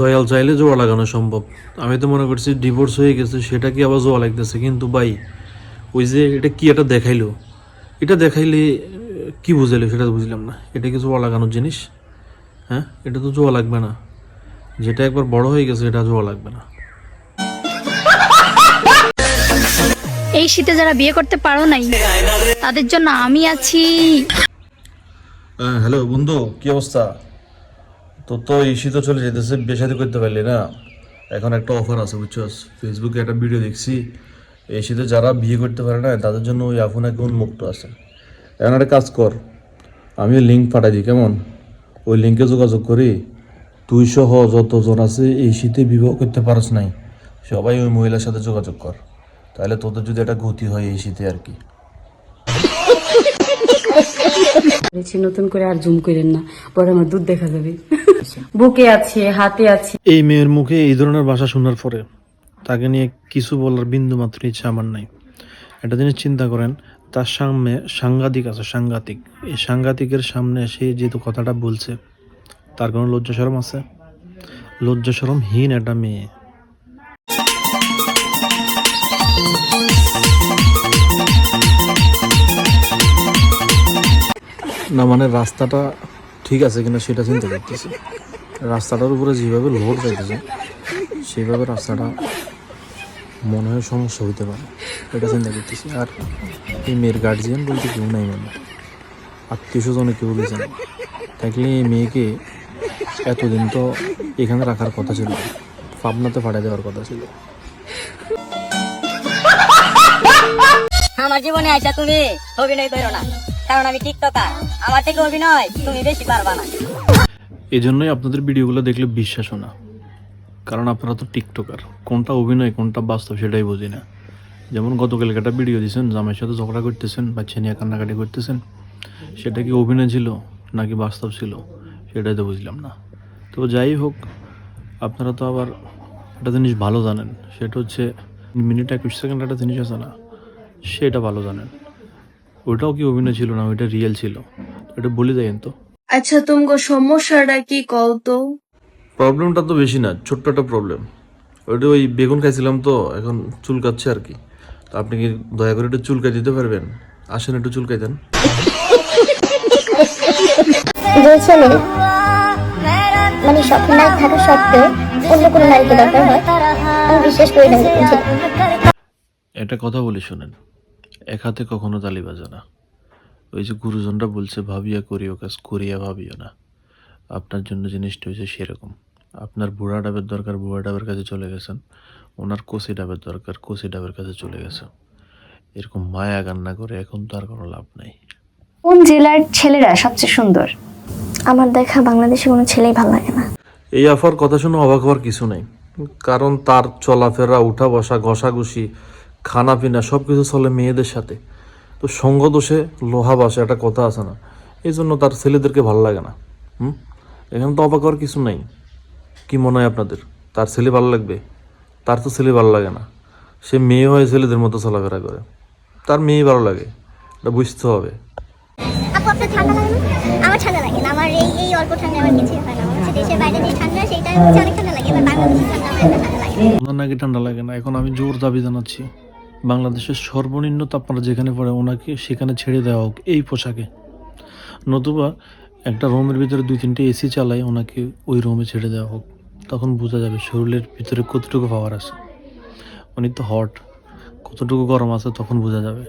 দয়াল চাইলে জোয়া লাগানো সম্ভব। আমি তো মনে করছি ডিভোর্স হয়ে গেছে সেটা কি আবার জোয়া লাগতেছে? কিন্তু ভাই ওই যে এটা কি একটা দেখাইলো? এটা দেখাইলে কি বুঝাইলো সেটা বুঝলাম না। এটা কি জোয়া লাগানোর জিনিস? হ্যাঁ এটা তো জোয়া লাগবে না। যেটা একবার বড় হয়ে গেছে এটা জোয়া লাগবে না। এই শীতে যারা বিয়ে করতে পারো নাই তাদের জন্য আমি আছি। হ্যালো বন্ধু কি অবস্থা? তো তো এই শীত চলে যেতেছে বেশাদি করতে পারলি না। এখন একটা অফার আছে, বুঝছস? ফেসবুকে একটা ভিডিও দেখছি। এই শীতে যারা বিয়ে করতে পারে না, তাদের জন্য ওই এখন উন্মুক্ত আছে। এখন একটা কাজ কর, আমি লিঙ্ক পাঠাই দিই, কেমন? ওই লিঙ্কে যোগাযোগ করি। তুই সহ যতজন আছে, এই শীতে বিবাহ করতে পারস নাই, সবাই ওই মহিলার সাথে যোগাযোগ কর। তাহলে তোদের যদি একটা গতি হয় এই শীতে আর কি। নতুন করে আর জুম করেন না, পরে আমার দুধ দেখা যাবে। বুকে আছে, হাতে আছে। এই মেয়ের মুখে এই ধরনের ভাষা শোনার পরে তাকে নিয়ে কিছু বলার বিন্দু মাত্র ইচ্ছা আমার নাই। একটা জিনিস চিন্তা করেন, তার সামনে সাংঘাতিক আছে, সাংঘাতিক। এই সাংঘাতিকের সামনে সে যেহেতু কথাটা বলছে, তার কোনো লজ্জা সরম আছে? লজ্জা সরমহীন একটা মেয়ে। না মানে রাস্তাটা ঠিক আছে কিনা সেটা চিন্তা করতেছি। রাস্তাটার উপরে যেভাবে লোড যাইতেছে, সেভাবে রাস্তাটা মনে হয় সমস্যা হইতে পারে, এটা চিন্তা করতেছি। আর এই মেয়ের গার্জিয়ান বলতে কেউ নাই মানে। আত্মীয় স্বজনে কেউ গেছে না। থাকলে এই মেয়েকে এতদিন তো এখানে রাখার কথা ছিল পাবনাতে পাঠিয়ে দেওয়ার কথা ছিল। আমার জীবনে আইসা তুমি অভিনয় করো না। কারণ আমি টিকটকার। আমার থেকে অভিনয় তুমি বেশি পারবা না। এই জন্যই আপনাদের ভিডিওগুলো দেখলে বিশ্বাসও না। কারণ আপনারা তো টিকটকার। কোনটা অভিনয়, কোনটা বাস্তব সেটাই বুঝি না। যেমন গতকালকে একটা ভিডিও দিয়েছেন জামাইয়ের সাথে ঝগড়া করতেছেন বাচ্চা নিয়ে কান্নাকাটি করতেছেন। সেটা কি অভিনয় ছিল, নাকি বাস্তব ছিল, সেটাই তো বুঝলাম না। তো যাই হোক, আপনারা তো আবার একটা জিনিস ভালো জানেন। সেটা হচ্ছে, মিনিট একুশ সেকেন্ড একটা জিনিস আছে না, সেটা ভালো জানেন। ওটাও কি অভিনয় ছিল না? ওইটা রিয়েল ছিল। এটা বলে দেন তো। আচ্ছা তোমাকে সমস্যাটা কি কও তো? প্রবলেমটা তো বেশি না ছোট্ট একটা প্রবলেম ওইটা ওই বেগুন খাইছিলাম তো এখন চুলকাচ্ছে আর কি। তো আপনি কি দয়া করে একটু চুলকাই দিতে পারবেন? আসেন একটু চুলকাই দেন যে ছেলে মানে স্বপ্ন নায়ক থাকা সত্ত্বেও অন্য কোনো নারীকে দরকার হয় আমি বিশ্বাস করি না এরকম একটা কথা বলি শোনেন। এক হাতে কখনো তালি বাজে না। ওই যে গুরুজনরা বলছে ভাবিয়া করিও কাজ করিয়া ভাবিও না। আপনার জন্য জিনিসটা হয়েছে সেরকম। আপনার বুড়া ডাবের দরকার বুড়া ডাবের কাছে চলে গেছেন। ওনার কষি ডাবের দরকার কষি ডাবের কাছে চলে গেছে এরকম মায়া কান্না করে এখন তো আর কোনো লাভ নাই। কোন জেলার ছেলেরা সবচেয়ে সুন্দর? আমার দেখা বাংলাদেশে কোনো ছেলেই ভালো লাগে না। এই অফার কথা শুনে অবাক হওয়ার কিছু নেই। কারণ তার চলাফেরা উঠা বসা ঘষাঘষি খানা পিনা সব কিছু চলে মেয়েদের সাথে। তো সঙ্গ দোষে লোহা বাসে একটা কথা আছে না? এই জন্য তার ছেলেদেরকে ভালো লাগে না। হুম? এখানে তো অবাক হওয়ার কিছু নেই। কি মনে হয় আপনাদের? তার ছেলে ভালো লাগবে? তার তো ছেলে ভালো লাগে না। সে মেয়ে হয়ে ছেলেদের মতো চলাফেরা করে। তার মেয়ে ভালো লাগে। এটা বুঝতে হবে। আপু আপনার ঠান্ডা লাগে না? আমার ঠান্ডা লাগে না। আমার এই এই অল্প ঠান্ডা আমার কিছুই হয় না। আমার দেশের বাইরে যে ঠান্ডা সেটা হচ্ছে অনেক ঠান্ডা লাগে। বাংলাদেশের ঠান্ডা আমার ঠান্ডা লাগে না। নাকি ঠান্ডা লাগে না? এখন আমি জোর দাবি জানাচ্ছি। বাংলাদেশের সর্বনিম্ন তাপমাত্রা যেখানে পড়ে ওনাকে সেখানে ছেড়ে দেওয়া হোক, এই পোশাকে। নতুবা একটা রুমের ভিতরে দুই তিনটে এসি চালায় ওনাকে ওই রুমে ছেড়ে দেওয়া হোক। তখন বোঝা যাবে শরীরের ভিতরে কতটুকু পাওয়ার আছে। উনি তো হট কতটুকু গরম আছে তখন বোঝা যাবে।